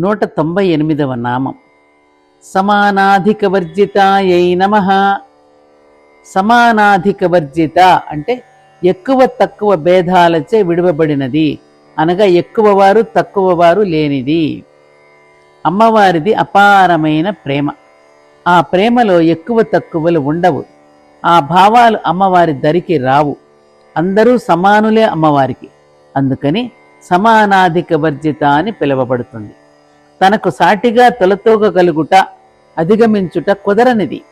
నూట తొంభై ఎనిమిదవ నామం. సమానాధిక వర్జితాయై నమ. సమానాధిక వర్జిత అంటే ఎక్కువ తక్కువ భేదాలచే విడవబడినది. అనగా ఎక్కువ వారు తక్కువ వారు లేనిది. అమ్మవారిది అపారమైన ప్రేమ. ఆ ప్రేమలో ఎక్కువ తక్కువలు ఉండవు. ఆ భావాలు అమ్మవారి దరికి రావు. అందరూ సమానులే అమ్మవారికి. అందుకని సమానాధిక వర్జిత అని పిలువబడుతుంది. తనకు సాటిగా తొలతూగగలుగుట అధిగమించుట కుదరనిది.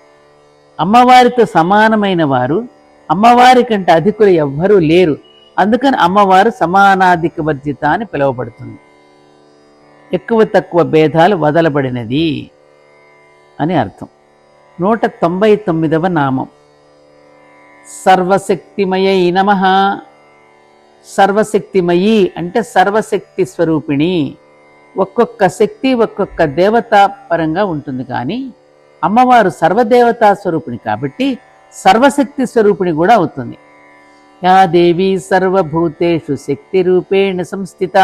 అమ్మవారితో సమానమైన వారు అమ్మవారి కంటే అధికులు ఎవ్వరూ లేరు. అందుకని అమ్మవారు సమానాధిక వర్జిత అని పిలువబడుతుంది. ఎక్కువ తక్కువ భేదాలు వదలబడినది అని అర్థం. నూట తొంభై తొమ్మిదవ నామం. సర్వశక్తిమయై నమ. సర్వశక్తిమయి అంటే సర్వశక్తి స్వరూపిణి. ఒక్కొక్క శక్తి ఒక్కొక్క దేవతా పరంగా ఉంటుంది. కానీ అమ్మవారు సర్వదేవతా స్వరూపిణి కాబట్టి సర్వశక్తి స్వరూపిణి కూడా అవుతుంది. యా దేవి సర్వభూతేషు శక్తి రూపేణ సంస్థిత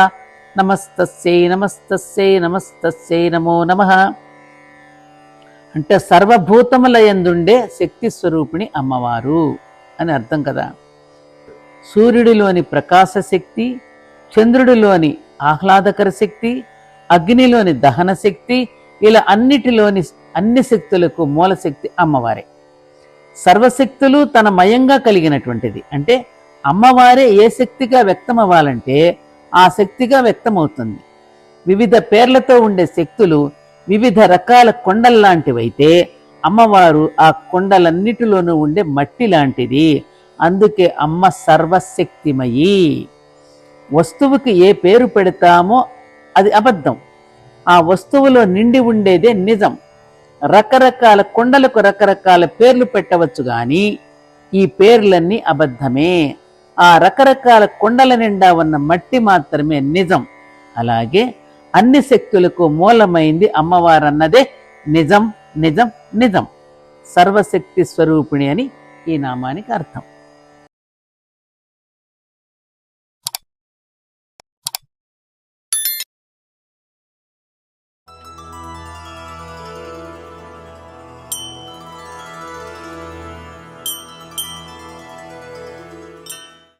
నమస్తస్యై నమస్తస్యై నమస్తస్యై నమో నమ. అంటే సర్వభూతముల ఎందుండే శక్తి స్వరూపిణి అమ్మవారు అని అర్థం కదా. సూర్యుడిలోని ప్రకాశ శక్తి చంద్రుడిలోని ఆహ్లాదకర శక్తి అగ్నిలోని దహన శక్తి ఇలా అన్నిటిలోని అన్ని శక్తులకు మూల శక్తి అమ్మవారే. సర్వశక్తులు తన మయంగా కలిగినటువంటిది. అంటే అమ్మవారే ఏ శక్తిగా వ్యక్తం అవ్వాలంటే ఆ శక్తిగా వ్యక్తమవుతుంది. వివిధ పేర్లతో ఉండే శక్తులు వివిధ రకాల కొండల్లాంటివైతే అమ్మవారు ఆ కొండలన్నిటిలోనూ ఉండే మట్టి లాంటిది అందుకే అమ్మ సర్వశక్తిమయి. వస్తువుకి ఏ పేరు పెడతామో అది అబద్ధం. ఆ వస్తువులో నిండి ఉండేదే నిజం. రకరకాల కొండలకు రకరకాల పేర్లు పెట్టవచ్చు గాని ఈ పేర్లన్నీ అబద్ధమే. ఆ రకరకాల కొండల నిండా ఉన్న మట్టి మాత్రమే నిజం. అలాగే అన్ని శక్తులకు మూలమైంది అమ్మవారన్నదే నిజం నిజం నిజం. సర్వశక్తి స్వరూపిణి అని ఈ నామానికి అర్థం.